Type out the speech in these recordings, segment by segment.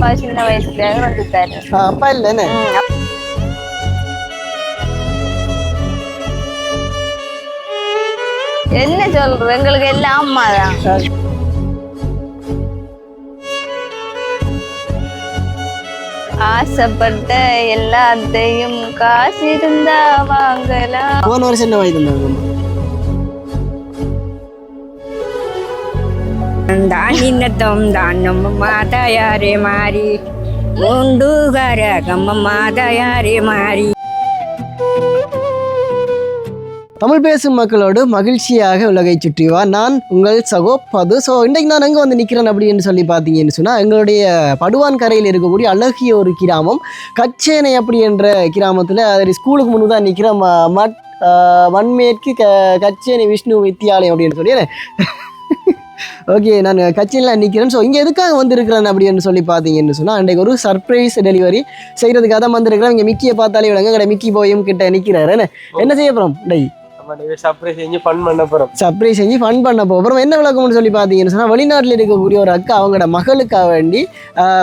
அப்பா சின்ன வயசுல வந்துட்டாரு ஆ, அப்பா இல்லைன்னு ம். என்ன சொல்றது எங்களுக்கு எல்லாம் அம்மா தான் ஆசைப்பட்ட எல்லாத்தையும் காசு இருந்தா வாங்கலாம் போன வருஷம் என்ன வாங்கி தானினத்தம் தானம் மாதாயாரே மாறி. உண்டு கரகம் மாதாயாரே மாறி. தமிழ் பேசும் மக்களோடு மகிழ்ச்சியாக உலகை சுற்றிவா நான் உங்கள் சகோ பது. ஸோ இன்றைக்கு நான் எங்கே வந்து நிற்கிறேன் அப்படின்னு சொல்லி பார்த்தீங்கன்னு சொன்னால் எங்களுடைய படுவான் கரையில் இருக்கக்கூடிய அழகிய ஒரு கிராமம். கச்சேனை அப்படி என்ற கிராமத்தில் அது ஸ்கூலுக்கு முன்பு தான் நிற்கிறேன். மட் மண்மேற்கு க கச்சேனை விஷ்ணு வித்தியாலயம் அப்படின்னு சொல்லி. ஓகே நான் கட்சியில் நிற்கிறேன் ஸோ இங்கே எதுக்காக வந்திருக்கிறேன் அப்படின்னு சொல்லி பார்த்தீங்கன்னு சொன்னால் அன்றைக்கு ஒரு சர்ப்ரைஸ் டெலிவரி செய்கிறதுக்காக தான் வந்திருக்கிறேன். இங்கே மிக்கியை பார்த்தாலே விடங்க கடை மிக்கி போயும் கிட்ட நிற்கிறாரு என்ன? செய்ய போகிறோம் டை சர்ப்ரைஸ் செஞ்சு ஃபன் பண்ண போறோம். சர்ப்ரைஸ் செஞ்சு ஃபன் பண்ண அப்புறம் என்ன விளக்கம்னு சொல்லி பார்த்தீங்கன்னு சொன்னால் வெளிநாட்டில் இருக்கக்கூடிய ஒரு அக்கா அவங்களோட மகளுக்காக வேண்டி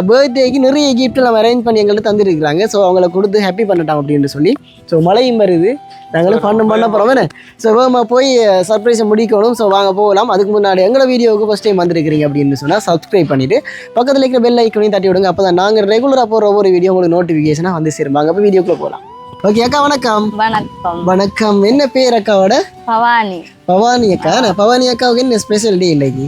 பர்த்டேக்கு நிறைய கிஃப்ட் நம்ம அரேஞ்ச் பண்ணி எங்கள்கிட்ட தந்துருக்குறாங்க. ஸோ அவங்கள கொடுத்து ஹாப்பி பண்ணட்டோம் அப்படின்னு சொல்லி. ஸோ மழையும் வருது. நாங்களும் ஃபன் பண்ண போகிறோம் என்ன? ஸோ வேகமா போய் சர்ப்ரைஸை முடிக்கணும். ஸோ வாங்க போகலாம். அதுக்கு முன்னாடி எங்களை வீடியோவுக்கு ஃபஸ்ட் டைம் வந்திருக்கிறீங்க அப்படின்னு சொன்னால் சப்ஸ்கிரைப் பண்ணிட்டு பக்கத்தில் இருக்கிற பெல் ஐக்கனையும் தட்டி விடுங்க. அப்போ தான் நாங்கள் ரெகுலராக போகிற ஒவ்வொரு வீடியோ உங்களுக்கு நோட்டிஃபிகேஷனாக வந்து சேருவாங்க அப்போ வீடியோக்குள்ளே போகலாம். ஓகே அக்கா வணக்கம். வணக்கம். வணக்கம். என்ன பேர் அக்காவோட பவானி. பவானி அக்கா நான் பவானி அக்காவுக்கு என்ன ஸ்பெஷல் டே இன்னைக்கு?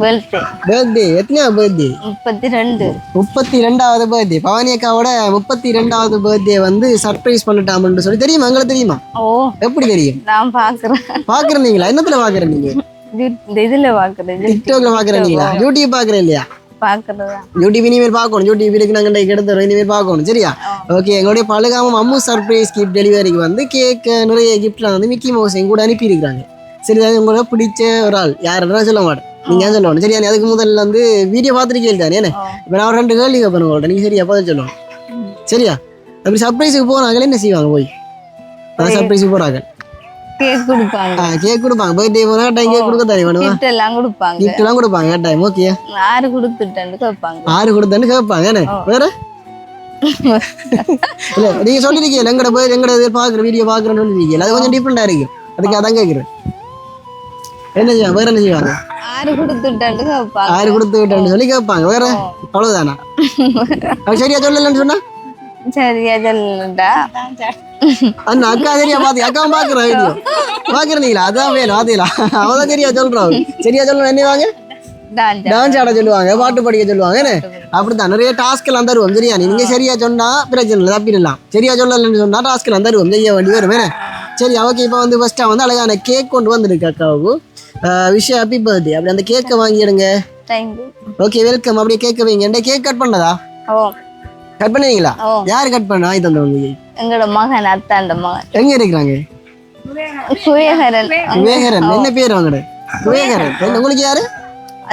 பர்த்டே எத்தனையா பர்த்டே முப்பத்தி ரெண்டு முப்பத்தி ரெண்டாவது பர்த்டே பவானி அக்காவோட முப்பத்தி ரெண்டாவது பர்த்டே வந்து சர்ப்ரைஸ் பண்ணிட்டாமன்னு சொல்லி தெரியுமா? எங்களுக்கு தெரியுமா? ஓ. எப்படி தெரியும்? நான் பாக்குறேன். பாக்குறீங்களா? என்னத்துல பாக்குறேன் நீங்க? இந்த இதுல பாக்குறது டிக்டாக்ல பாக்குறீங்களா? யூடியூப் பாக்குறேன் இல்லையா பாக்குறதா யூடியூப் இனிமேல் பார்க்கணும் யூடியூப் இருக்கு நாங்கள் எடுத்துறோம் இனிமேல் பார்க்கணும் சரியா ஓகே எங்களுடைய பழகாம அம்மு சர்ப்ரைஸ் கிஃப்ட் டெலிவரிக்கு வந்து கேக் நிறைய கிஃப்ட்லாம் வந்து மிக்கி மவுஸ் எங்க கூட அனுப்பியிருக்காங்க சரி அது உங்களுக்கு பிடிச்ச ஒரு ஆள் யாருன்னா சொல்ல மாட்டேன் நீங்க ஏன் சொல்லணும் சரியா அதுக்கு முதல்ல வந்து வீடியோ பார்த்துருக்கீங்க தானே என்ன இப்போ நான் ரெண்டு கேள்வி கேட்பேன் உங்கள்ட்ட நீங்க சரியா பதில் சொல்லணும் சரியா அப்படி சர்ப்ரைஸுக்கு போனாங்களே என்ன செய்வாங்க போய் சர்ப்ரைஸுக்கு போறாங்க கேக் கொடுப்பாங்க. கேக் கொடுப்பாங்க. பர்த்டே போனா டைம் கேக் கொடுக்க தானே வேணுமா கிஃப்ட் எல்லாம் கொடுப்பாங்க. gift எல்லாம் கொடுப்பாங்க டைம் ஓகே ஆறு கொடுத்துட்டேன்னு கேட்பாங்க ஆறு கொடுத்தேன்னு கேட்பாங்க என்ன? வேற? இல்ல நீங்க சொல்லிருக்கீங்க எங்கட போய் எங்கட இது பாக்குற வீடியோ பாக்குறேன்னு சொல்லிருக்கீங்க அது கொஞ்சம் டிஃப்ரெண்டா இருக்கு. அதுக்கு அதான் கேக்குறேன். என்ன செய்வாங்க வேற என்ன செய்வாங்க ஆறு கொடுத்துட்டேன்னு கேட்பாங்க ஆறு கொடுத்து விட்டேன்னு சொல்லி கேட்பாங்க வேற? அவ்வளவுதானா? சரியா சொல்லலன்னு சொன்னா? சரியா சொல்லண்டா அண்ணா அக்கா சரியா பாத்தி அக்கா பாக்குறேன் வீடியோ பாக்குறீங்களா அதான் வேணும் அதேலா அவதான் சரியா சொல்றோம். சரியா சொல்லுவேன் என்ன வாங்க? டான்ஸ் ஆட. சொல்லுவாங்க பாட்டு படிக்க சொல்லுவாங்க அப்படித்தான். நிறைய டாஸ்க் எல்லாம் தருவோம் சரியா நீங்க சரியா சொன்னா பிரச்சனை இல்லை தப்பிடலாம் சரியா சொல்லலன்னு சொன்னா டாஸ்க் எல்லாம் தருவோம் செய்ய வேண்டி வரும் சரி ஓகே இப்போ வந்து ஃபர்ஸ்டா வந்து அழகான கேக் கொண்டு வந்திருக்கு அக்காவுக்கு. விஷயம் ஹாப்பி பர்த்டே அப்படி அந்த கேக்கை வாங்கிடுங்க ஓகே வெல்கம் அப்படியே கேட்க வைங்க. என்ன கேக் கட் பண்ணதா? கட் பண்ணுவீங்களா? யார் கட் பண்ணா? ஆய் தந்தவங்க எங்களோட மகன் அத்தாண்ட மகன். எங்க இருக்கிறாங்க? குயகரன் விவேகரன் என்ன பேர் அவங்களோட? விவேகரன் என்ன, உங்களுக்கு யாரு?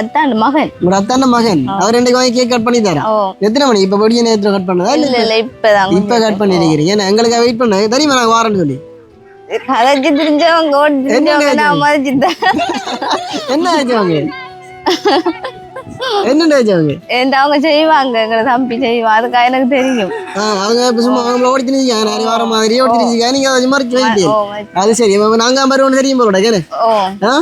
அத்தாண்ட மகன். உங்களோட அத்தான மகன். அவர் ரெண்டு வாங்கி கேக் கட் பண்ணி தரேன் எத்தனை மணி? இப்ப படிய நேரத்துல கட் பண்ணதா? இல்ல இல்ல இப்பதான் இப்ப கட் பண்ணிருக்கீங்க ஏன்னா எங்களுக்கு வெயிட் பண்ண. தெரியுமா நாங்க வாரேன்னு சொல்லி? கதைச்சு தெரிஞ்சவங்க ஓடி தெரிஞ்சவங்க நான் மதிச்சுட்டேன் என்ன ஆச்சவங்க ஏன்டா அவங்க செய்வாங்க? எங்களை தம்பி செய்வான். அதுக்காக எனக்கு தெரியும். அவங்க இப்ப சும்மா அவங்கள ஓடி திணிச்சிக்காங்க நிறைய வார மாதிரி ஓடி திணிச்சிக்காங்க நீங்க அதை வைக்க ஓ அது சரி. நாங்க வருவோம் தெரியும் போல ஆ?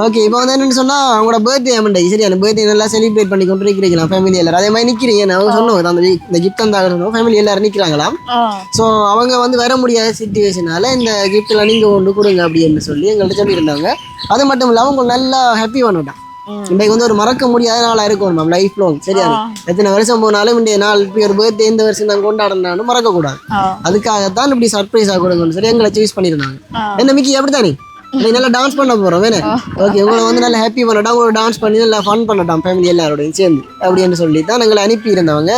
ஓகே இப்போ வந்து என்னன்னு சொன்னா அவங்களோட பர்த்டே அமண்டை சரி அந்த பர்த்டே நல்லா செலிப்ரேட் பண்ணி கொண்டு இருக்கிறீங்களா ஃபேமிலி எல்லாரும். அதே மாதிரி நிக்கிறீங்க. நான் அவங்க சொன்னோம் அந்த இந்த கிஃப்ட் அந்த ஃபேமிலி எல்லாரும் நிக்கிறாங்களாம் ஓ ஸோ அவங்க வந்து வர முடியாத சுச்சுவேஷனால இந்த எல்லாம் நீங்க கொண்டு கொடுங்க அப்படின்னு சொல்லி எங்கள்கிட்ட சொல்லியிருந்தாங்க. அது மட்டும் இல்லாமல் உங்களுக்கு நல்லா ஹாப்பி பண்ணட்டான் ம். இன்றைக்கு வந்து ஒரு மறக்க முடியாத நாளா இருக்கும் மேம் லைஃப் லாங் சரியா எத்தனை வருஷம் போனாலும் இன்றைய நாள் இப்படி ஒரு பர்த்டே இந்த வருஷம் நான் கொண்டாடினாலும் மறக்க கூடாது ஓ அதுக்காகத்தான் இப்படி சர்ப்ரைஸாக கொடுங்கன்னு சொல்லி எங்களை சூஸ் பண்ணியிருந்தாங்க. என்ன மிக்கி அப்படித்தானே? இன்னைக்கு நல்லா டான்ஸ் பண்ண போறோம் வேணே ஓகே உங்களை வந்து நல்லா ஹாப்பி பண்ணட்டாம் உங்களோட டான்ஸ் பண்ணி நல்லா ஃபன் பண்ணட்டாம் ஃபேமிலி எல்லாரோடையும் சேர்ந்து அப்படின்னு சொல்லி தான் எங்களை அனுப்பி இருந்தவங்க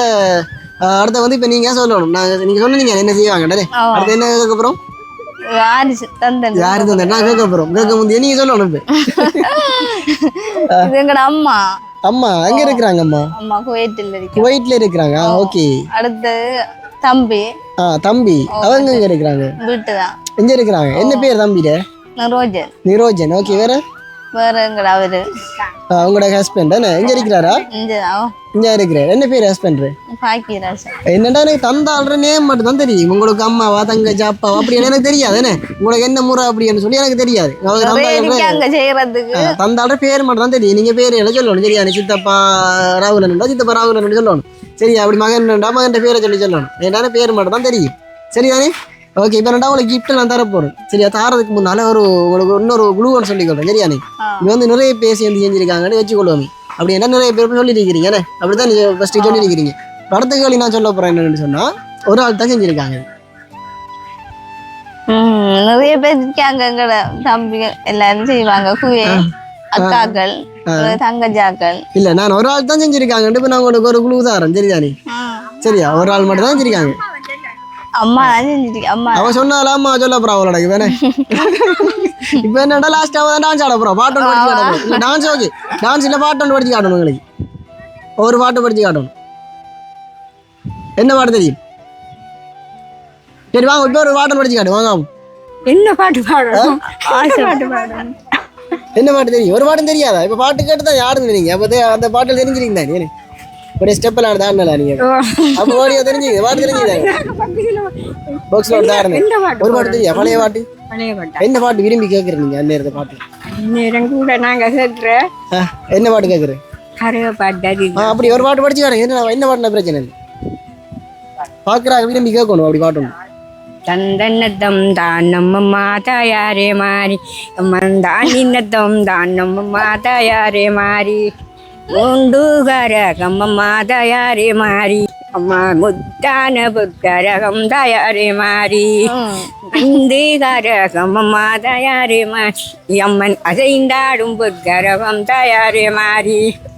அடுத்து வந்து இப்போ நீங்க சொல்லணும் நாங்கள் நீங்க சொன்னீங்க என்ன செய்வாங்க. அடுத்து என்ன கேட்க யாரு தந்தன்? யாரு நான் கேட்க போறோம். கேட்க முந்தைய நீங்க இது எங்கட அம்மா. அம்மா எங்க இருக்கிறாங்க அம்மா? அம்மா குவைத்தில் இருக்கு. குவைட்ல இருக்கிறாங்க. ஓகே. அடுத்து தம்பி. ஆ தம்பி. அவங்க எங்க இருக்கிறாங்க? வீட்டு தான் எங்க இருக்கிறாங்க? என்ன பேர் தம்பிட? ரோஜன் நிரோஜன். ஓகே வேற? வேற எங்கட அவரு ஆ, உங்களோட ஹஸ்பண்ட் என்ன எங்க இருக்கிறாரா? இங்க. இங்கே இருக்கிறேன் என்ன பேர் ஹஸ்பண்ட் என்னடா எனக்கு தந்த ஆள்ற நேம் மட்டும் தான் தெரியும். உங்களுக்கு அம்மாவா தங்கச்சி அப்பாவா அப்படி எனக்கு தெரியாது என்ன உங்களுக்கு என்ன முறை அப்படின்னு சொல்லி எனக்கு தெரியாது. தந்த ஆள்ற- பேர் மட்டும் தான் தெரியும். நீங்க பேர் எல்லாம் சொல்லணும்? சரியா? சித்தப்பா ராகுலன்டா சித்தப்பா ராகுலன் சொல்லணும். சரி அப்படி மகன்டா மகன் பேரை சொல்லி சொல்லணும். என்னன்னா பேர் மட்டும் தான் தெரியும். சரிதானே? ஓகே இப்போ ரெண்டா உங்களுக்கு gift நான் தர போறேன். சரியா? தாரதுக்கு முன்னால ஒரு உங்களுக்கு இன்னொரு குழுவன்னு சொல்லி கொடுறேன் சரியா நீ. இங்க வந்து நிறைய பேர் சேர்ந்து செஞ்சிருக்காங்கன்னு வச்சுக்கொள்வோம் அப்படி என்ன நிறைய பேர் சொல்லியிருக்கிறீங்க என்ன? அப்படிதான் நீங்க ஃபர்ஸ்ட் சொல்லியிருக்கிறீங்க அடுத்த கேள்வி நான் சொல்ல போறேன் என்னன்னு சொன்னா ஒரு ஆள் தான் செஞ்சிருக்காங்க. நிறைய பேர் இருக்காங்க எங்கட தம்பிகள் எல்லாரும் செய்வாங்க. குவே அக்காக்கள் தங்கஜாக்கள். இல்ல நான் ஒரு ஆள் தான் செஞ்சிருக்காங்கன்னு இப்போ நான் உங்களுக்கு ஒரு குழு தரேன் சரிதானே சரியா? ஒரு ஆள் மட்டும் தான் செஞ்சிருக்காங்க. அம்மா தான் அம்மா. அவன் சொன்னால அம்மா சொல்ல போறா அவளோட இப்போ என்னடா லாஸ்ட் அவன் டான்ஸ் ஆட போறோம் பாட்டு ஒன்று படிச்சு காட்டணும். டான்ஸ் ஓகே டான்ஸ் இல்லை பாட்டு ஒன்று படிச்சு காட்டணும் உங்களுக்கு ஒரு பாட்டு படிச்சு காட்டணும். என்ன பாட்டு தெரியும்? சரி வாங்க இப்போ ஒரு பாட்டு படிச்சு காட்டு. வாங்க என்ன பாட்டு பாடணும்? ஆசை. பாட்டு பாடணும்? என்ன பாட்டு தெரியும்? ஒரு பாட்டும் தெரியாதா? இப்போ பாட்டு கேட்டு தான் யாருன்னு நீங்க அப்போ அந்த பாட்டில் தெரிஞ்சிருக்கீங்க தானே ஒரு ஸ்டெப் எல்லாம் தாண்டல நீங்க? அப்போ ஓடியா தெரிஞ்சுங்க பாட்டு தெரிஞ்சுங்க என்ன பாட்டு ஒரு பாட்டு தெரியா பழைய பாட்டு? என்ன பாட்டு விரும்பி கேட்குறீங்க நீங்க அந்த நேரத்தை பாட்டு? நேரம் கூட நாங்க கேட்குற ஆ, என்ன பாட்டு கேட்குறேன் கருவ பாட்டு அப்படி ஒரு பாட்டு படிச்சு வரேன் என்ன என்ன பாட்டுனா பிரச்சனை இல்லை. பார்க்குறாங்க விரும்பி கேட்கணும் அப்படி பாட்டு ஒன்று தந்தன்னதம் தான் நம்ம மாதாயாரே மாறி. மந்தானின்னதம் தான் நம்ம கம்ம மாதாயாரே மாறி. அம்மா முத்தான புத்தரகம் தயாரே மாறி. கரகம் மாதாயாரே மாறி. அம்மன் அசைந்தாடும் புத்தரகம் தயாரே மாறி. ஓகே கையை கைதட்டணும் எல்லாரும். வடியா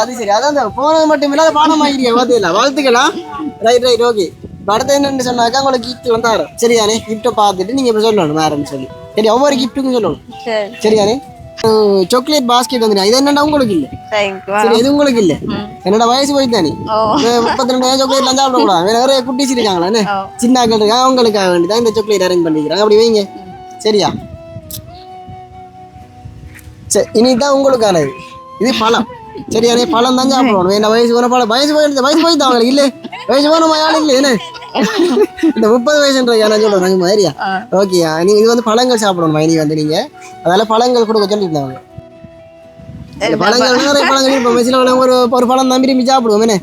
அது சரி. அதான் போனது மட்டும் இல்லாத பாடம் பார்த்துக்கலாம் வாழ்த்துக்கலாம் ரைட் ரைட் ஓகே இப்போ அடுத்து என்னன்னு சொன்னாக்கா உங்களுக்கு கிஃப்ட் வந்தாரு. சரிதானே? கிஃப்ட்டை பார்த்துட்டு நீங்க இப்போ சொல்லணும் வேறன்னு சொல்லி. சரி ஒவ்வொரு கிஃப்ட்டுக்கும் சொல்லணும். சரி. சரிதானே? சாக்லேட் பாஸ்கெட் வந்து இது என்னடா உங்களுக்கு இல்லை சரி இது உங்களுக்கு இல்லை என்னோட வயசு போய் தானே? முப்பத்தி ரெண்டு சாக்லேட்லாம் சாப்பிடக்கூடாது வேற நிறைய குட்டிஸ் இருக்காங்களா. சின்ன ஆட்கள் இருக்காங்க அவங்களுக்காக வேண்டி தான் இந்த சாக்லேட் அரேஞ்ச் பண்ணிக்கிறாங்க. அப்படி வைங்க. சரியா? சரி இனிதான் உங்களுக்கானது. இது பழம். சரியானே பழம் தான் சாப்பிடணும். என்ன வயசு போன பழம். வயசு போய் வயசு போய் தான் அவங்களுக்கு இல்லை. வயசு போன யாரும் இல்லை என்ன? இந்த முப்பது வயசுன்ற நான் சொல்றேன் நாங்கள் மாதிரியா ஓகே நீ இது வந்து பழங்கள் சாப்பிடணும் மைனி வந்து நீங்க. அதனால பழங்கள் கொடுக்க சொல்லியிருந்தாங்க பழங்கள் நிறைய பழங்கள் இப்போ ஒரு ஒரு பழம் தான் விரும்பி சாப்பிடுவோம் என்ன?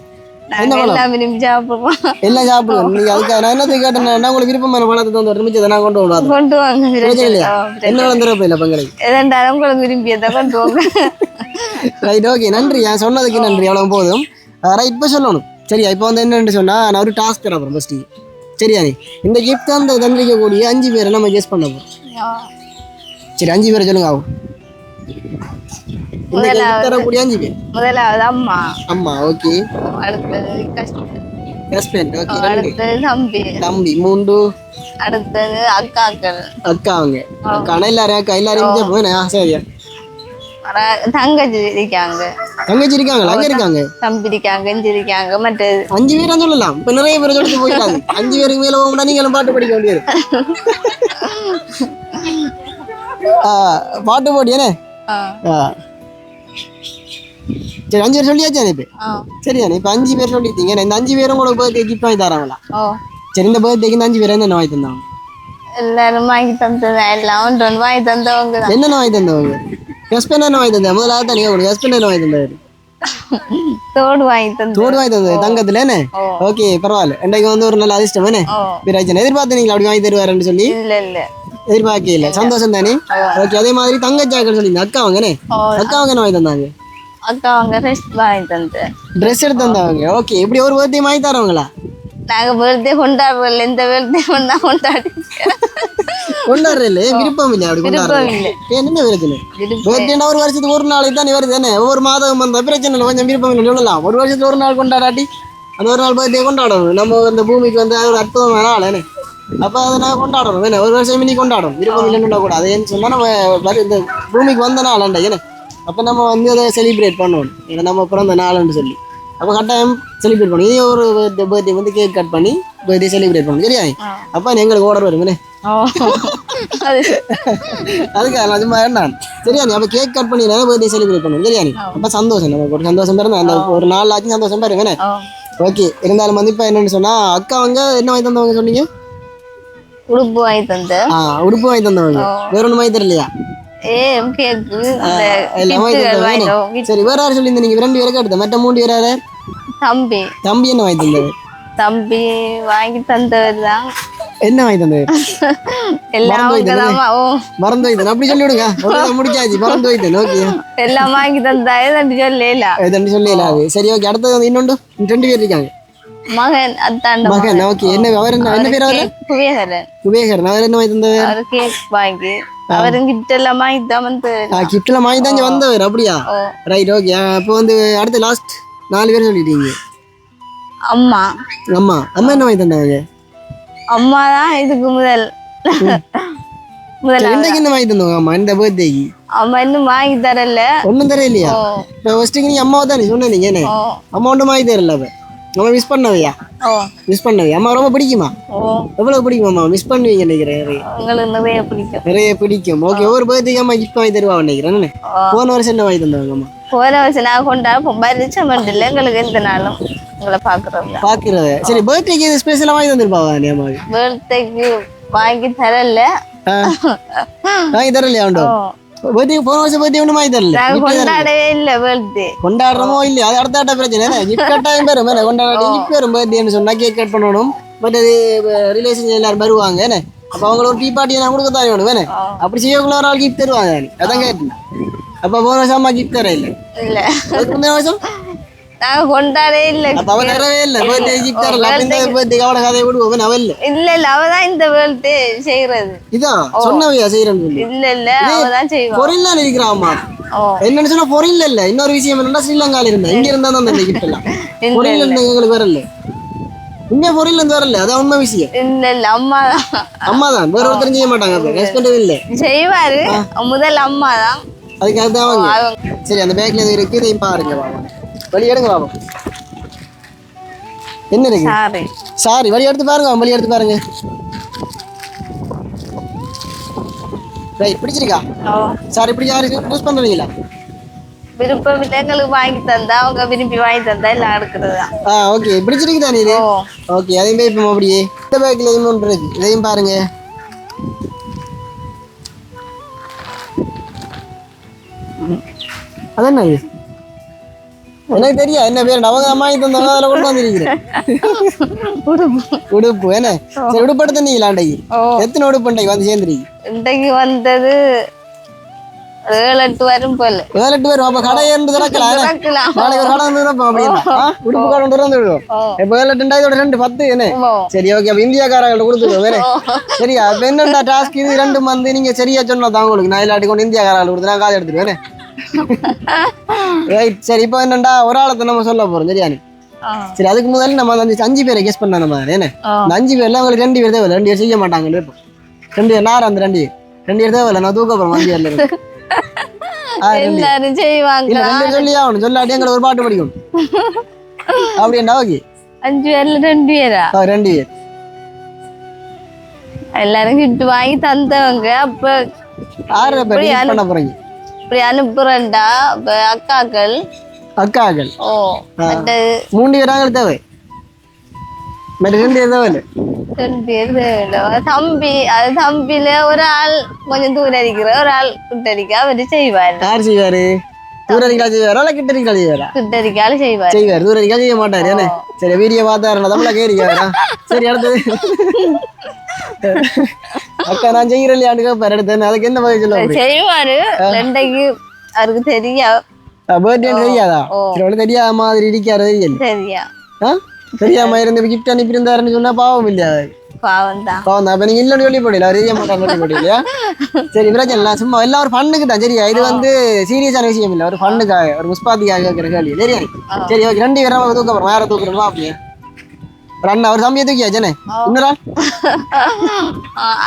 நாங்க எல்லாம் விரும்பி சாப்பிடுவோம். எல்லாம் சாப்பிடுவோம். நீங்க அதுக்கு நான் என்னத்துக்கு கேட்டேன்னா உங்களுக்கு விருப்பமான பழத்தை தந்து நிமிஷத்தை நான் கொண்டு விடாது கொண்டு வாங்க பிரச்சனை பிரச்சனை இல்லையா? என்ன வளர்ந்துருப்ப இல்லை பங்களுக்கு எதாண்டாலும் உங்களுக்கு விரும்பியதை கொண்டு வாங்க. ரைட் ஓகே நன்றி. நான் சொன்னதுக்கு நன்றி அவ்வளோ போதும். ரைட் இப்போ சொல்லணும். சரியா? இப்போ வந்து என்னன்னு சொன்னா நான் ஒரு டாஸ்க் தர போகிறேன் ஃபஸ்ட்டு சரியா? நீ இந்த கிஃப்ட் அந்த தந்திரிக்கக்கூடிய அஞ்சு பேரை நம்ம கெஸ் பண்ண போகிறோம் சரி அஞ்சு பேரை சொல்லுங்க ஆகும். தரக்கூடிய அஞ்சு பேர். முதலாவது அம்மா. அம்மா ஓகே அடுத்தது ஹஸ்பண்ட் ஓகே அடுத்தது தம்பி. தம்பி மூன்று. அடுத்தது அக்காக்கள். அக்கா அவங்க. அக்கானா எல்லாரும் அக்கா ஆ. சரியா? தங்கச்சி இருக்காங்க. தங்கச்சி இருக்காங்களா அங்க இருக்காங்க. தம்பி இருக்காங்க இஞ்சி இருக்காங்க மற்றது அஞ்சு பேரா சொல்லலாம். இப்ப நிறைய பேரை சொல்லிட்டு போயிடாது அஞ்சு பேருக்கு மேல போக நீங்களும் பாட்டு படிக்க வேண்டியது. பாட்டு போட்டியானே. சரி அஞ்சு பேர் சொல்லியாச்சானே இப்ப? சரியானே இப்ப அஞ்சு பேர் சொல்லிட்டீங்க. இந்த அஞ்சு பேரும் உங்களுக்கு பர்த்டே கிஃப்ட் வாங்கி தராங்களா? சரி இந்த பர்த்டேக்கு இந்த அஞ்சு பேர் என்ன வாங்கி தந்தாங்க? எல்லாரும் வாங்கி தந்தது எல்லாம் ஒன்று வாங்கி தந்தவங்க என்னென்ன வாங்கி தந்தவங்க? ஹஸ்பண்ட் என்ன வாங்கி தந்தா முதல்ல தனியாக கொடுங்க ஹஸ்பண்ட் என்ன வாங்கி தந்தாரு தோடு வாங்கி தந்தது தோடு வாங்கி தந்தது தங்கத்துல என்ன. ஓகே பரவாயில்ல இன்றைக்கு வந்து ஒரு நல்ல அதிர்ஷ்டம் என்ன பிரச்சனை எதிர்பார்த்தீங்களா அப்படி வாங்கி தருவாருன்னு சொல்லி இல்ல இல்ல எதிர்பார்க்கவே இல்லை சந்தோஷம் தானே ஓகே அதே மாதிரி தங்கச்சாக்கள் சொல்லி அக்கா அவங்கனே ஓ அக்கா அவங்க என்ன வாங்கி தந்தாங்க அக்கா அவங்க ரெஸ்ட் வாங்கி தந்து ட்ரெஸ் எடுத்து தந்தவங்க ஓகே இப்படி ஒரு பர்த்டே வாங்கி தரவங்களா நாங்க பர்த்டே கொண்டாடுறோம் இந்த பர்த்டே கொண்டா கொண்டாடி கொண்டாடுற இல்லை விருப்பம் இல்லை அப்படி கொண்டாடுற விருப்பம் இல்லை. ஏன் என்ன பிரச்சனை விருப்பம் பர்த்டேனா ஒரு வருஷத்துக்கு ஒரு நாளைக்கு தானே வருது என்ன ஒவ்வொரு மாதம் வந்த பிரச்சனை இல்லை கொஞ்சம் விருப்பம் இல்லை சொல்லலாம். ஒரு வருஷத்துக்கு ஒரு நாள் கொண்டாடாட்டி அந்த ஒரு நாள் பர்த்டே கொண்டாடணும். நம்ம இந்த பூமிக்கு வந்து அது ஒரு அற்புதமான நாள் என்ன அப்போ அதை நான் கொண்டாடணும் என்ன ஒரு வருஷம் இனி கொண்டாடணும். விருப்பம் இல்லைன்னு சொல்லக்கூடாது ஏன்னு சொன்னால் நம்ம இந்த பூமிக்கு வந்த நாள் என்ன அப்போ நம்ம வந்து அதை செலிப்ரேட் பண்ணணும். ஏன்னா நம்ம பிறந்த நாள்னு சொல்லி. அப்போ கட்டாயம் செலிப்ரேட் பண்ணி இதே ஒரு பர்த்டே வந்து கேக் கட் பண்ணி பர்த்டே செலிப்ரேட் பண்ணணும். சரியா? அப்போ எங்களுக்கு ஓடர் வருமே ஓ அது அதுக்கு நான் சரியா நீ? அப்போ கேக் கட் பண்ணி பர்த்டே செலிப்ரேட் பண்ணணும் சரியா நீ? அப்போ சந்தோஷம் நமக்கு. ஒரு சந்தோஷம் பிறந்த அந்த ஒரு நாலு ஆச்சு சந்தோஷம் பாருங்க ஓகே இருந்தாலும் வந்து இப்போ என்னன்னு சொன்னா அக்கா அவங்க என்ன வாங்கி தந்தவங்க சொன்னீங்க? உடுப்பு வாங்கி தந்து. ஆ உடுப்பு வாங்கி தந்தவங்க. வேற ஒன்றும் வாங்கி தரலையா? சரி வேற சொல்லியிருந்தீங்க? நீங்க ரெண்டு பேருக்கு எடுத்த மற்ற மூணு பேர் யாரு? தம்பி. தம்பி என்ன வாங்கி தந்தவர் தம்பி வாங்கி தந்தவர் தான். என்ன வாங்கி தந்தவர் எல்லாம் மறந்து வைத்தேன் அப்படி சொல்லி விடுங்க முடிச்சாச்சு. மறந்து வைத்தேன் ஓகே. எல்லாம் வாங்கி தந்தாயே தம்பி சொல்லல. எதுன்னு சொல்லல அது. சரி ஓகே. அடுத்தது வந்து ரெண்டு பேர் இருக்காங்க. மகன் அத்தாண்ட மகன். ஓகே. என்ன அவர் என்ன என்ன பேர் அவர்? குபேகரன் குபேகரன் அவர் என்ன வாங்கி தந்தவர் அவர் கேக் வாங்கி அவரும் கிட்ட எல்லாம் வாங்கி தான் வந்து ஆ கிஃப்ட்ல வாங்கி தான் இங்க வந்தவர். அப்படியா? ரைட் ஓகே அப்போ வந்து அடுத்து லாஸ்ட் நாலு பேர் சொல்லிட்டீங்க. அம்மா. அம்மா. அம்மா என்ன வாங்கி தந்தாங்க? அம்மா தான் இதுக்கு முதல். முதல் சரி, இன்றைக்கு என்ன வாங்கி தந்தவங்க? அம்மா இந்த பர்த்டேக்கு அம்மா இன்னும் வாங்கி தரல. ஒன்றும் தெரியலையா ஓ. இப்போ ஃபர்ஸ்ட்டுக்கு நீ அம்மாவை தான் சொன்னீங்க அம்மா ஒன்றும் வாங்கி தரல அவ. நம்ம மிஸ் பண்ணவையா? மிஸ் பண்ணவையா? அம்மா ரொம்ப பிடிக்குமா? எவ்வளவு பிடிக்கும் அம்மா? மிஸ் பண்ணுவீங்க நினைக்கிறேன் நிறைய. பிடிக்கும். நிறைய பிடிக்கும். ஓகே ஒவ்வொரு பர்த்டேக்கு அம்மா கிஃப்ட் வாங்கி தருவா நினைக்கிறேன். போன வருஷம் என்ன வாங்கி தந்தவங்க அம்மா? போற வருஷம் நான் கொண்டாட பரிச்சம் பண்ணல எங்களுக்கு எந்த நாளும் உங்களை பாக்குறோம்ல பாக்குறத சரி பர்த்டேக்கு இது ஸ்பெஷலா வாங்கி தந்திருப்பாவா நீ அம்மாவுக்கு பர்த்டேக்கு வாங்கி தரல. வாங்கி தரலையா பர்த்டே போன வருஷம் பர்த்டே ஒன்றும் நாங்க கொண்டாடவே இல்ல பர்த்டே கொண்டாடுறோமோ இல்லையா அது அடுத்த ஆட்ட பிரச்சனை என்ன கிஃப்ட் கட்டாயம் பேரும் என்ன கொண்டாடி வரும் பர்த்டேன்னு சொன்னா கேக் கட் பண்ணணும் பட் அது ரிலேஷன் எல்லாரும் வருவாங்க என்ன அப்ப அவங்கள ஒரு டீ பார்ட்டி நான் கொடுக்க தான் வேணும் என்ன அப்படி செய்யக்குள்ள ஒரு ஆள் கிஃப்ட் தருவாங்க. அதான் கேட்டேன் அப்ப போன வருஷம் அம்மா கிஃப்ட் தர இல்ல இல்ல முந்தின வருஷம் நாங்க கொண்டாடவே இல்ல. அவன் தரவே இல்ல. பர்த்டே அப்ப இந்த பர்த்டே அவட கதையை விடுவோம் அவன் இல்ல. இல்ல இல்ல. அவதான் இந்த பர்த்டே செய்யறது. இதான். சொன்னவையா செய்யறேன்னு சொல்லி. இல்ல இல்ல. அவதான் செய்வா. பொருள்ல இருக்கிறான் அம்மா ஓ. என்னன்னு சொன்னா பொருள் இல்ல. இன்னொரு விஷயம் என்னன்னா ஸ்ரீலங்கால இருந்தேன் இங்க இருந்தா தான் அந்த கிஃப்ட் எல்லாம். இல்ல இருந்து எங்களுக்கு வரல இங்க பொருள் இருந்து வரல. அதான் உண்மை விஷயம். இல்ல இல்ல. அம்மா தான். அம்மா தான். வேற ஒருத்தரும் செய்ய மாட்டாங்க. அப்ப ரெஸ்பெக்டே இல்ல. செய்வாரு. முதல் அம்மா தான். அதுக்காக தான் சரி அந்த பேக்ல எது இருக்கு. இதையும் பாருங்க வழி எடுங்க பாபா. என்ன இருக்கு? சாரி. சாரி வழி எடுத்து பாருங்க வழி எடுத்து பாருங்க. ரைட் பிடிச்சிருக்கா? சாரி இப்படி யாரு யூஸ் பண்றீங்களா? விருப்பம் எங்களுக்கு வாங்கி தந்தா அவங்க விரும்பி வாங்கி தந்தா எல்லாம் எடுக்கிறது ஆ ஓகே பிடிச்சிருக்கு தானே இது? ஓகே அதையும் போய் இப்போ அப்படியே இந்த பேக்கில் இன்னொன்று இருக்கு. இதையும் பாருங்க. அதான் இது எனக்கு தெரியா? என்ன பேர்? அவங்க அம்மா தந்தவங்க அதில் கொண்டு வந்திருக்கிறேன் உடுப்பு. என்ன? சரி உடுப்பு எடுத்து நீங்களா அண்டைக்கு எத்தனை உடுப்பு அண்டைக்கு வந்து சேர்ந்துருக்கு இன்றைக்கு வந்தது ஏழு எட்டு வரும் போல. ஏழு எட்டு பேர் அப்போ கடை இருந்து திறக்கலாம். என்ன? திறக்கலாம். நாளைக்கு ஒரு கடை வந்து திறப்போம் அப்படின்னா. ஆ? உடுப்பு கடை திறந்து விடுவோம். ஓ. இப்போ ஏழு எட்டு இதோட ரெண்டு பத்து என்ன? சரி ஓகே. அப்போ இந்தியாக்காரங்கள்ட்ட கொடுத்துருவோம். வேற சரியா? அப்ப டாஸ்க் இது? ரெண்டு வந்து நீங்க சரியா சொன்னா தான் உங்களுக்கு. நான் இல்லாட்டி கொண்டு இந்தியாக்காரர்கள் கொடுத்து நான் காசு எடுத்துருவேன். ரைட் சரி இப்போ என்னடா ஒரு ஆளத்தை நம்ம சொல்ல போறோம் சரியா சரி அதுக்கு முதல்ல நம்ம அந்த அஞ்சு பேரை கெஸ் பண்ண நம்ம என்ன? அந்த அஞ்சு பேர்ல உங்களுக்கு ரெண்டு பேர் தேவை ரெண்டு பேர் செய்ய மாட்டாங்க ரெண்டு பேர் நார் அந்த ரெண்டு ரெண்டு பேர் தேவை நான் தூக்க போறோம் அஞ்சு பேர்ல. எல்லாரும் செய்வாங்க. சொல்லியே ஆகணும் சொல்லாட்டி எங்களை ஒரு பாட்டு படிக்கணும் அப்படின்னா ஓகே? அஞ்சு பேர்ல ரெண்டு பேரா? ரெண்டு பேர். எல்லாரும் கிஃப்ட் வாங்கி தந்தவங்க அப்ப ஆறு பேர் பண்ண போறீங்க. இப்படி அனுப்புறேன்டா அக்காக்கள். அக்காக்கள். ஓ மூணு பேராக தேவை ரெண்டு பேர் தேவையில்ல. தம்பி அது தம்பியில ஒரு ஆள் கொஞ்சம் தூரம் அடிக்கிற ஒரு ஆள் கிட்டடிக்க அவரு செய்வார். யார் செய்வாரு? தூரடிக்கா செய்வாரா? இல்ல கிட்டடிக்கா செய்வாரா? கிட்டடிக்காலும் செய்வார். செய்வார். தூரடிக்கா செய்ய மாட்டாரு சரி வீடியோ பார்த்தாரு தமிழா கேரிக்காரா சரி அடுத்தது. அக்கா நான் செய்கிறேன் அடுத்து அதுக்கு என்ன பதில் சொல்ல செய்வாரு. ரெண்டைக்கு அவருக்கு தெரியா? பர்த்டே தெரியாதா? அவளுக்கு தெரியாத மாதிரி இருக்காரு தெரியா? தெரியாம இருந்து கிஃப்ட் அனுப்பி இருந்தாருன்னு சொன்னா பாவம் இல்லையா பாவம் தான் பாவம் அப்ப நீங்க இல்லைன்னு சொல்லி போடல அவர் செய்ய மாட்டாங்க சொல்லி போடலையா சரி பிரச்சனை இல்லை. சும்மா எல்லாம் ஒரு ஃபண்ணுக்கு தான். சரியா? இது வந்து சீரியஸான விஷயம் இல்லை. ஒரு ஃபண்ணுக்காக ஒரு முஸ்பாத்திக்காக கேட்கிற கேள்வி. சரியா? சரி ஓகே. ரெண்டு பேரும் தூக்க போறோம். வேற தூக்குறோமா அப்படியே. ஒரு அண்ணா ஒரு தம்பியை தூக்கியாச்சேனே இன்னொரு ஆள்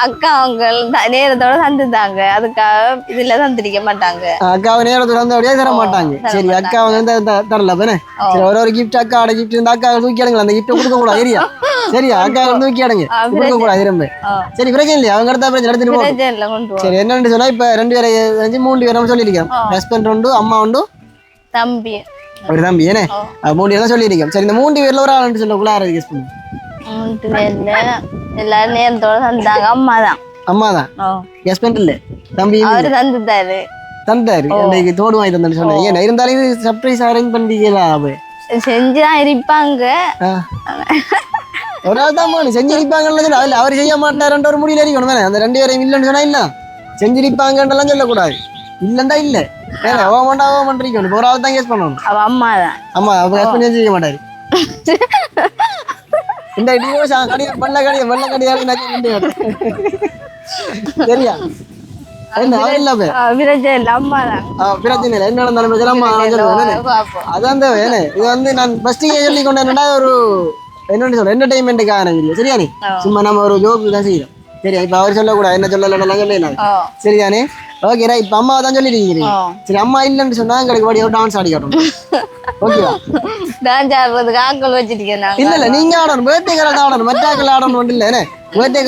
அக்கா அவங்க நேரத்தோட தந்துட்டாங்க. அதுக்காக இதுல தந்திருக்க மாட்டாங்க. அக்காவை நேரத்துல வந்து அப்படியே தர மாட்டாங்க. சரி. அக்கா த- தரல பேனே சரி ஒரு ஒரு கிஃப்ட் அக்காவோட கிஃப்ட் இருந்தா அக்கா தூக்கி எடுங்களா அந்த கிஃப்ட் கொடுக்க கூடாது சரியா? சரியா அக்கா தூக்கி எடுங்க. ஆ, கொடுக்க கூடாது திரும்ப ஆ. சரி பிரச்சனை இல்லையா? அவங்க அடுத்த பிரச்சனை எடுத்துட்டு. சரி என்னன்னு சொன்னா இப்ப ரெண்டு பேரை மூணு பேரும் சொல்லியிருக்கேன். ஹஸ்பண்ட் உண்டு அம்மா உண்டு. தம்பி. ஒரு தம்பி ஏனே? மூணு பேர் தான் சொல்லியிருக்கேன். சரி இந்த மூணு பேர்ல ஒரு ஆள் சொல்லக்குள்ள யாரை கெஸ் பண்ணு? மூன்று பேர்ல எல்லாரும் நேரத்தோட தந்தாங்க அம்மா தான் அம்மா தான் கெஸ் இல்ல. தம்பி அவரு தந்துட்டாரு. தந்தாரு. இன்னைக்கு தோடு வாங்கி தந்தேன்னு சொன்னேன். ஏன் இருந்தாலும் இது சர்ப்ரைஸ் அரேஞ்ச் பண்ணிக்கலாம் அவ? செஞ்சுதான் இருப்பாங்க. ஒரு ஆள் தான் போகணும். செஞ்சிருப்பாங்கன்னு சொல்ல அதில் அவர் செய்ய மாட்டாருன்ற ஒரு முடியல இருக்கணும் தானே? அந்த ரெண்டு பேரையும் இல்லைன்னு சொன்னா இல்ல செஞ்சிருப்பாங்கன்றலாம் சொல்லக்கூடாது. இல்லைன்னா இல்ல. ஏன்னா அவன் மாட்டா அவன் பண்றீங்க. ஒரு ஆள் தான் கேஸ் பண்ணணும். அவ அம்மா தான். ஆமா அப்ப கேஸ் பண்ணி செய்ய மாட்டாரு. இந்த டிவோர்ஸ் கடிதம் வெள்ள கடிதம் வெள்ள கடிதம் சரியா என்ன அவர் இல்ல அப்ப. பிரச்சனை இல்லை அம்மா தான். ஆ, பிரச்சனை இல்லை. என்ன நடந்தாலும் பிரச்சனை அம்மா நான் சொல்லுவேன் பார்ப்போம் அதான் தேவை என்ன இது வந்து நான் ஃபர்ஸ்ட் சொல்லி கொண்டு என்னடா ஒரு என்னன்னு சொல்ற என்டர்டைன்மெண்ட்டுக்கான வீடியோ சரியா நீ? ஆ. சும்மா நம்ம ஒரு ஜோக்கு தான் செய்யறோம் சரியா? இப்ப அவர் சொல்லக்கூடாது. என்ன சொல்லலாம் ஓ சரிதானே? ஓகே ரைட் இப்ப அம்மா தான் சொல்லிருக்கீங்க சரி அம்மா இல்லைன்னு சொன்னா எங்களுக்கு ஒரு டான்ஸ் ஆடி காட்டணும். ஓகேவா டான்ஸ் ஆடுறதுக்கு ஆக்கள் வச்சிருக்கேன் இல்ல இல்ல நீங்க ஆடணும். காரால் தான் ஆடணும். மற்றாக்கள் ஆடணும் ஒன்றும் இல்லை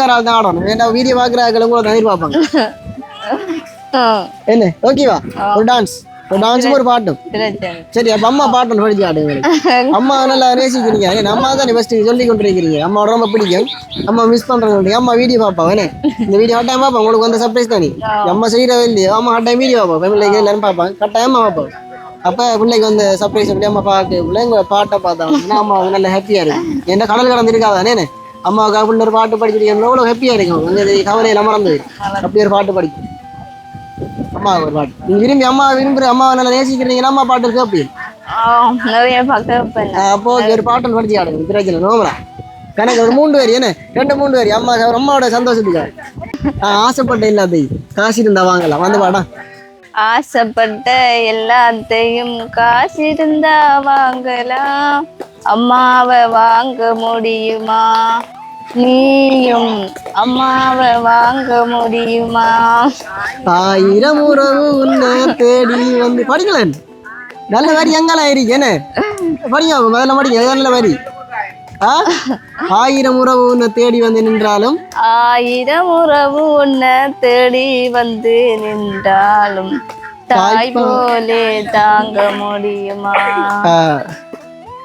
காரால் தான் ஆடணும். ஏன்னா வீடியோ பாக்குற ஆக்களும் கூட எதிர்பார்ப்பாங்க. என்ன? ஓகேவா ஒரு டான்ஸ் டான்ஸும் ஒரு பாட்டும். சரி அப்ப அம்மா பாட்டு ஒன்று படிச்சு ஆடுங்க. அம்மா நல்லா நேசிக்கிறீங்க ஏன்னா அம்மா தான் ஃபர்ஸ்ட் சொல்லி கொண்டிருக்கிறீங்க. அம்மா ரொம்ப பிடிக்கும். அம்மா மிஸ் பண்றது அம்மா வீடியோ பார்ப்பா என்ன? இந்த வீடியோ கட்டாயம் பார்ப்பா உங்களுக்கு வந்து சர்ப்ரைஸ் தானே? அம்மா செய்யறவே இல்லையோ. அம்மா கட்டாயம் வீடியோ பார்ப்போம் ஃபேமிலிக்கு எல்லாரும் பார்ப்பாங்க கட்டாயமா பார்ப்போம் அப்ப பிள்ளைக்கு வந்து சர்ப்ரைஸ் அப்படி அம்மா பார்க்க பிள்ளைங்க பாட்டை பார்த்தாங்க அம்மா வந்து நல்ல ஹாப்பியா இருக்கும். என்ன கடல் கடந்து இருக்காதானே அம்மாவுக்கு அப்படின்னு ஒரு பாட்டு படிச்சிருக்கீங்க எவ்வளவு ஹாப்பியா இருக்கும். கவலையில மறந்து அப்படி ஒரு பாட்டு படிக்கும். அம்மா ஒரு பாட்டு. நீங்க விரும்பி அம்மா விரும்புற அம்மாவை நல்லா நேசிக்கிறீங்கன்னா அம்மா பாட்டு இருக்கு அப்படி? நிறைய நான். அப்போ ஒரு பாட்டன் படிச்சு ஆடுங்க பிரச்சனை நோமலா கணக்கு ஒரு மூணு பேர் என்ன? ரெண்டு மூணு பேர் அம்மா அம்மாவோட சந்தோஷத்துக்காக ஆசைப்பட்ட எல்லாத்தையும். காசு இருந்தா வாங்கலாம். வந்து பாடம் ஆசைப்பட்ட எல்லாத்தையும் காசு இருந்தா வாங்கலாம். அம்மாவை வாங்க முடியுமா? நீயும் அம்மாவை வாங்க முடியுமா? ஆயிரம் உறவு உன்னை தேடி வந்து படிக்கல நல்ல வரி எங்கெல்லாம் இருக்கு என்ன? படிங்க முதல்ல படிங்க நல்ல வரி. ஆயிரம் உறவு உன்னை தேடி வந்து நின்றாலும் ஆயிரம் உறவு உன்னை தேடி வந்து நின்றாலும் தாய் போலே தாங்க முடியுமா?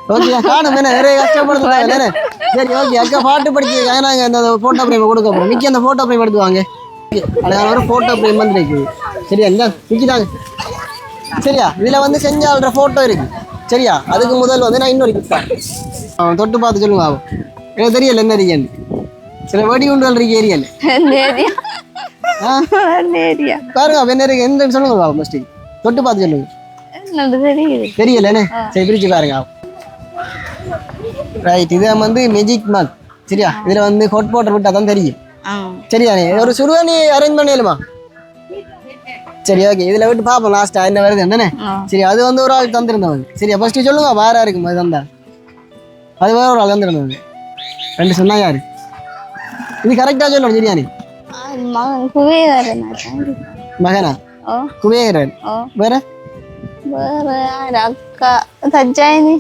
ஓகே காணும் என்ன நிறைய கஷ்டப்படுறது என்ன சரி ஓகே அக்கா பாட்டு படிச்சு நாங்க அந்த போட்டோ பிரேம் கொடுக்க போறோம். மிக்கி அந்த போட்டோ பிரேம் எடுத்து வாங்க Okay, அழகான ஒரு போட்டோ பிரேம் வந்து இருக்குது. சரியா இந்த மிக்கி தாங்க சரியா இதுல வந்து செஞ்சால்ற போட்டோ இருக்கு. சரியா அதுக்கு முதல் வந்து நான் இன்னொரு கிஃப்ட் தொட்டு பார்த்து சொல்லுங்க அவன் எனக்கு தெரியல என்ன இருக்கேன்னு சில வெடிகுண்டுகள் இருக்கு ஏரியால பாருங்க அவன் என்ன இருக்கு என்னன்னு சொல்லுங்க பாபு ஃபர்ஸ்ட் தொட்டு பார்த்து சொல்லுங்க. தெரியுது தெரியலண்ணே சரி பிரிச்சு பாருங்க ரைட் இது வந்து மெஜிக் மார்க் சரியா? இதுல வந்து ஹாட் வாட்டர் விட்டா தான் தெரியும். சரியாண்ணே ஒரு சுடுதண்ணி அரேஞ்ச் பண்ணிடலுமா? சரி ஓகே இதுல விட்டு பார்ப்போம் லாஸ்டா என்ன வருது என்னண்ணே. சரி அது வந்து ஒரு ஆள் தந்திருந்தவங்க சரியா ஃபர்ஸ்ட் சொல்லுங்க வேற இருக்கும் அது தந்தா? அது வேற ஒரு ஆள் தந்திருந்தவங்க ரெண்டு சொன்னா யாரு? இது கரெக்டா சொல்லணும் மகன் குவேரன் மகனா? குபேரன். வேற? வேற அக்கா. தச்சாயினி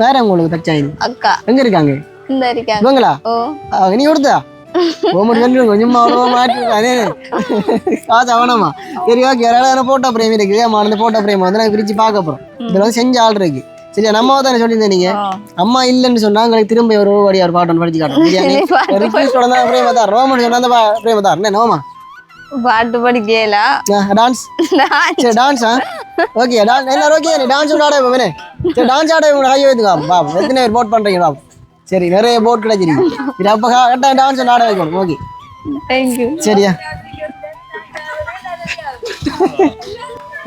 வேற உங்களுக்கு தச்சாயினி அக்கா. எங்க இருக்காங்க? இந்த இருக்காங்க. இவங்களா? நீ கொடுத்தா? கொஞ்சமா காசு அவனமா சரி ஓகே போட்டோ பிரேம் இருக்கு. அம்மா அந்த போட்டோ பிரேம் வந்து பிரிச்சு பார்க்க போறோம். இதுல வந்து செஞ்ச ஆள் இருக்கு. சரியா நம்ம தானே சொல்லியிருந்தேன் நீங்க. அம்மா இல்லைன்னு சொன்னா உங்களுக்கு திரும்ப ஒரு ஓடி ஒரு பாட்டு படிச்சு தான் ரோமன் சொன்னா அந்த பா- பிரேம தான் என்ன நோமா. பாட்டு படிக்கலாம் டான்ஸ் சரி டான்ஸா ஓகே டான்ஸ் எல்லாரும் ஓகே டான்ஸ் ஆட போவேனே சரி டான்ஸ் ஆட உங்களை கையை வைத்துக்கா பாப்பா எத்தனை பேர் போட் பண்றீங்க பாப்பா சரி நிறைய போட் கிடைச்சிருக்கு சரி அப்போ கரெக்டாக டான்ஸ் ஆட வைக்கணும் ஓகே தேங்க்யூ சரியா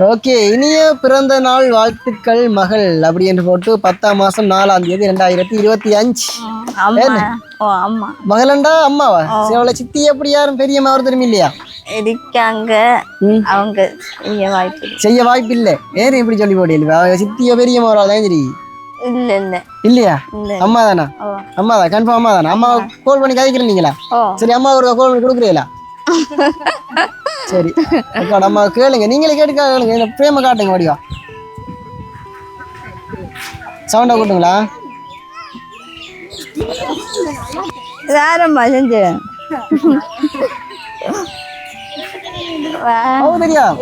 ஓகே இனிய பிறந்த நாள் வாழ்த்துக்கள் மகள். அப்படி என்று போட்டு பத்தாம் மாசம் நாலாம் தேதி ரெண்டாயிரத்தி இருபத்தி அஞ்சு. மகளண்டா அம்மாவா? சரி அவளை சித்தி எப்படி யாரும் பெரியம்மா அவர் திரும்பி இல்லையா? இருக்காங்க. அவங்க செய்ய வாய்ப்பு. செய்ய வாய்ப்பு இல்லை. ஏன் இப்படி சொல்லி போடியல் அவ சித்திய பெரியம்மா ஒரு தான் தெரியும் இல்ல இல்ல. இல்லையா? இல்ல அம்மா தானா? அம்மா தான் கன்ஃபார்ம் அம்மா தானா? அம்மா கால் பண்ணி கதைக்கிறீங்களா? சரி அம்மா ஒரு கால் பண்ணி கொடுக்குறீங்களா? சரி. அக்கா நம்ம கேளுங்க. நீங்களே கேட்டுக்கா கேளுங்க. இந்த பிரேம காட்டுங்க வடிவா. சவுண்டா கூட்டுங்களா? யாரம்மா செஞ்சு.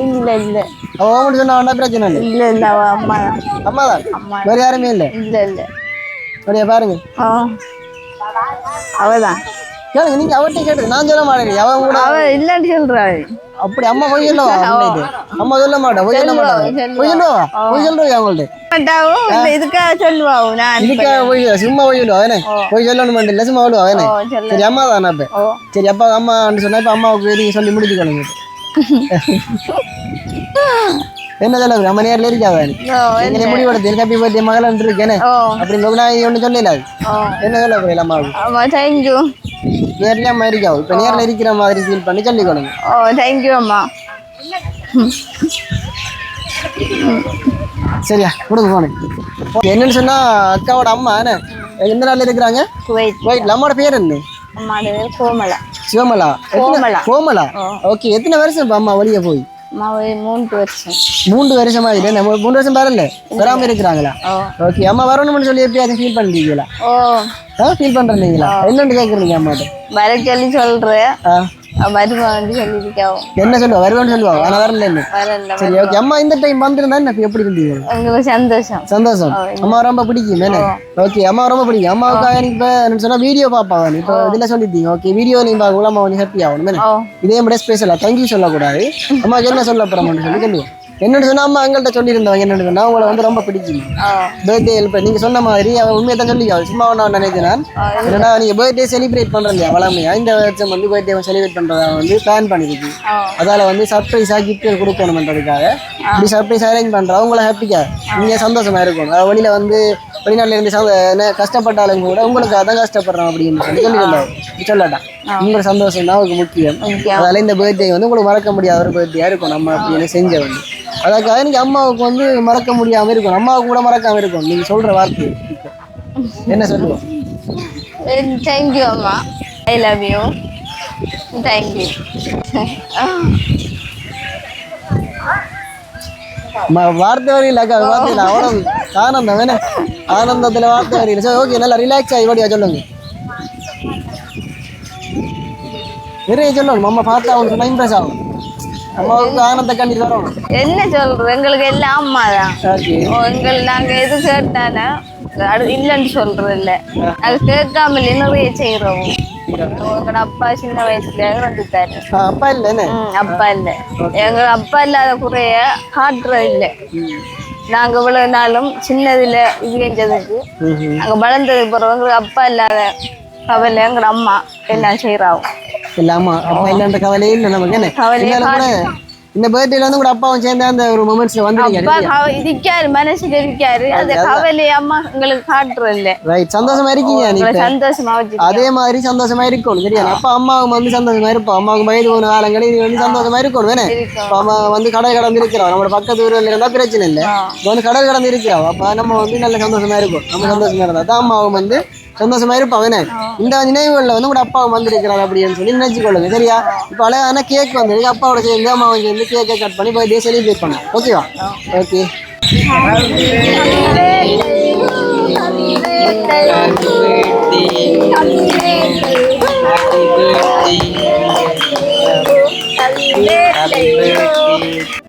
இல்ல இல்ல. அவ மட்டும் சொன்னா வேண்டாம் பிரச்சனை இல்லை. இல்ல இல்ல அவ அம்மா அம்மா தான்? வேற யாருமே இல்லை? இல்ல இல்ல. வடியா பாருங்க. அவதான். கேளுங்க நீங்க அவர்கிட்ட கேட்டு நான் சொல்ல மாட்டேன். அவன் கூட அவ இல்லன்னு சொல்றாள். அப்படி அம்மா போய் சொல்லவா? அம்மா சொல்ல மாட்டேன் போய் சொல்ல மாட்டேன் போய் சொல்லுவா? போய் சொல்றீங்க அவங்கள்ட்ட மாட்டாவும் இந்த இதுக்காக சொல்லுவாவும் நான் இதுக்காக போய் சும்மா போய் சொல்லுவா அவனே. போய் சொல்லணும் இல்லை சும்மா சொல்லுவா அவனே. ஓ சொல்லு. சரி அம்மா தானே அப்ப. சரி அப்பா அம்மா சொன்னா இப்ப அம்மாவுக்கு நீங்க சொல்லி முடிச்சுக்கணும் என்ன சொல்ல நம்ம நேரில் ஓ எங்களை முடிவெடுத்து பர்த்டே மகளன் இருக்கேனே அப்படி நான் ஒன்றும் சொல்லல என்ன சொல்ல அம்மாவுக்கு? நேர்லயே அம்மா இருக்காவு இப்ப நேர்ல இருக்கிற மாதிரி ஃபீல் பண்ணி சொல்லிக்கணும் ஓ தேங்க்யூ அம்மா. சரியா? கொடுங்க போனு என்னன்னு சொன்னா அக்காவோட அம்மா என்ன எந்த நாள்ல இருக்கிறாங்க? நம்மளோட பேர் என்ன? அம்மாவோட பேர் கோமலா. சிவமலா. கோமலா. கோமலா? ஓகே எத்தனை வருஷம் இப்ப அம்மா வெளியே போய்? மூன்று வருஷம். மூன்று வருஷமா ஆகுது நம்ம மூன்று வருஷம் வரல? வராம இருக்கிறாங்களா? ஓகே அம்மா வரணும்னு சொல்லி எப்பயாச்சும் ஃபீல் பண்ணுறீங்களா ஓ. ஃபீல் பண்றீங்களா? என்னன்னு கேட்குறீங்க அம்மாட்ட? வர சொல்லி சொல்றேன். என்ன சொல்லுவா? வருவேன்னு சொல்லுவா? ஆனா வரல என்ன? சரி ஓகே அம்மா இந்த டைம் வந்திருந்தா எப்படி இருந்தீங்க எங்களுக்கு சந்தோஷம். சந்தோஷம். அம்மா ரொம்ப பிடிக்கும் என்ன? ஓகே அம்மா ரொம்ப பிடிக்கும். அம்மாவுக்காக எனக்கு இப்போ என்ன சொன்னா வீடியோ பார்ப்பாங்க இப்போ இதுல சொல்லிட்டீங்க. ஓகே வீடியோ நீங்க பார்க்கல அம்மா கொஞ்சம் ஹாப்பி ஆகணும் இதே மாதிரி ஸ்பெஷலா தேங்க்யூ சொல்லக்கூடாது. அம்மாவுக்கு என்ன சொல்ல போறோம்னு சொல்லி சொல்லுவோம் என்னன்னு சொன்னா அம்மா எங்கள்கிட்ட சொல்லியிருந்தவங்க என்னன்னு சொன்னா உங்களை வந்து ரொம்ப பிடிக்கும். பர்த்டே இப்போ நீங்க சொன்ன மாதிரி அவன் உண்மையை தான் சொல்லி சும்மா நான் நினைக்கிறேன். என்னடா நீங்க பர்த்டே செலிப்ரேட் இல்லையா வளமையா? இந்த வருஷம் வந்து பர்த்டே செலிப்ரேட் பண்றதா வந்து பிளான் பண்ணிருக்கு அதால வந்து சர்ப்ரைஸா கிஃப்ட் கொடுக்கணும்ன்றதுக்காக இப்படி சர்ப்ரைஸ் அரேஞ்ச் பண்றோம் அவங்கள ஹாப்பிக்கா நீங்க சந்தோஷமா இருக்கும். அஹ் வெளியில வந்து வெளிநாட்டுல இருந்து சந்த- என்ன கஷ்டப்பட்டாலும் கூட உங்களுக்காக தான் கஷ்டப்படுறோம் அப்படின்னு சொல்லி சொல்லி சொல்லட்டான் உங்களோட சந்தோஷம். தான் அவருக்கு முக்கியம். அதால இந்த பர்த்டே வந்து உங்களுக்கு மறக்க முடியாத ஒரு பர்த்டேயா இருக்கும். நம்ம அப்படின்னு செஞ்ச வந்து. அதுக்காக நீங்க அம்மாவுக்கு வந்து மறக்க முடியாம இருக்கும் அம்மாவுக்கு கூட மறக்காம இருக்கும் நீங்க சொல்ற வார்த்தை. என்ன சொல்லுவோம்? தேங்க்யூ அம்மா. ஐ லவ் யூ தேங்க்யூ வார்த்தை வரையில் அக்கா. வார்த்தையில் அவ்வளவு ஆனந்தம். வேணே ஆனந்தத்துல வார்த்தை வரையில் சரி ஓகே நல்லா ரிலாக்ஸ் ஆகி ஓடியா சொல்லுங்க. நிறைய சொல்லணும். அம்மா பார்த்தா அவனுக்கு சொன்னா இம்ப்ரெஸ் ஆகும். அம்மாவுக்கு ஆனந்த கண்டிட்டு வரணும் என்ன சொல்றது? எங்களுக்கு எல்லாம் அம்மா தான். எங்கள் நாங்க எது கேட்டாலும் இல்லைன்னு சொல்றது இல்ல. அது கேட்காமலே நிறைய செய்யறோம் எங்களோட அப்பா சின்ன வயசுல வந்துட்டாரு அப்பா இல்லை அப்பா இல்ல. எங்க அப்பா இல்லாத குறைய காட்டுறது இல்ல. நாங்க இவ்வளவு நாளும் சின்னதுல இது செஞ்சதுக்கு ம்ஹும். நாங்க வளர்ந்ததுக்கு பிறகு அப்பா இல்லாத கவலை எங்களோட அம்மா எல்லாம் செய்யறாவும் இல்ல ஆமா அப்பா இல்லைன்ற கவலையே இல்லை நமக்கு என்ன கூட இந்த பர்த்டேல வந்து கூட அப்பாவும் சேர்ந்து அந்த ஒரு மூமெண்ட்ஸ்ல கவ- இருக்காரு மனசுல இருக்காரு அந்த கவலையை அம்மா எங்களுக்கு காட்டுறது இல்ல ரைட் சந்தோஷமா இருக்கீங்க நீ உங்களை சந்தோஷமா அதே மாதிரி சந்தோஷமா இருக்கணும் சரியா அப்பா அம்மாவும் வந்து சந்தோஷமா இருப்போம் அம்மாவுக்கு வயது போன காலங்களில் நீ வந்து சந்தோஷமா இருக்கணும் வேணே அம்மா வந்து கடல் கடந்து இருக்கிறோம் நம்மளோட பக்கத்து ஊரில் இருந்தா பிரச்சனை இல்லை வந்து கடல் கடந்து இருக்கிறோம் அப்ப நம்ம வந்து நல்ல சந்தோஷமா இருக்கும் நம்ம சந்தோஷமா இருந்தா தான் அம்மாவும் வந்து சந்தோஷமா இருப்பான் வேணே இந்த நினைவுகள்ல வந்து கூட அப்பாவும் வந்து இருக்கிறார் அப்படின்னு சொல்லி நினைச்சுக்கொள்ளுங்க சரியா? இப்ப அழகான கேக் வந்து அப்பாவோட சேர்ந்து அம்மாவும் சேர்ந்து கேக்கை கட் பண்ணி பர்த்டே செலிப்ரேட் பண்ணலாம் ஓகேவா ஓகே Happy birthday.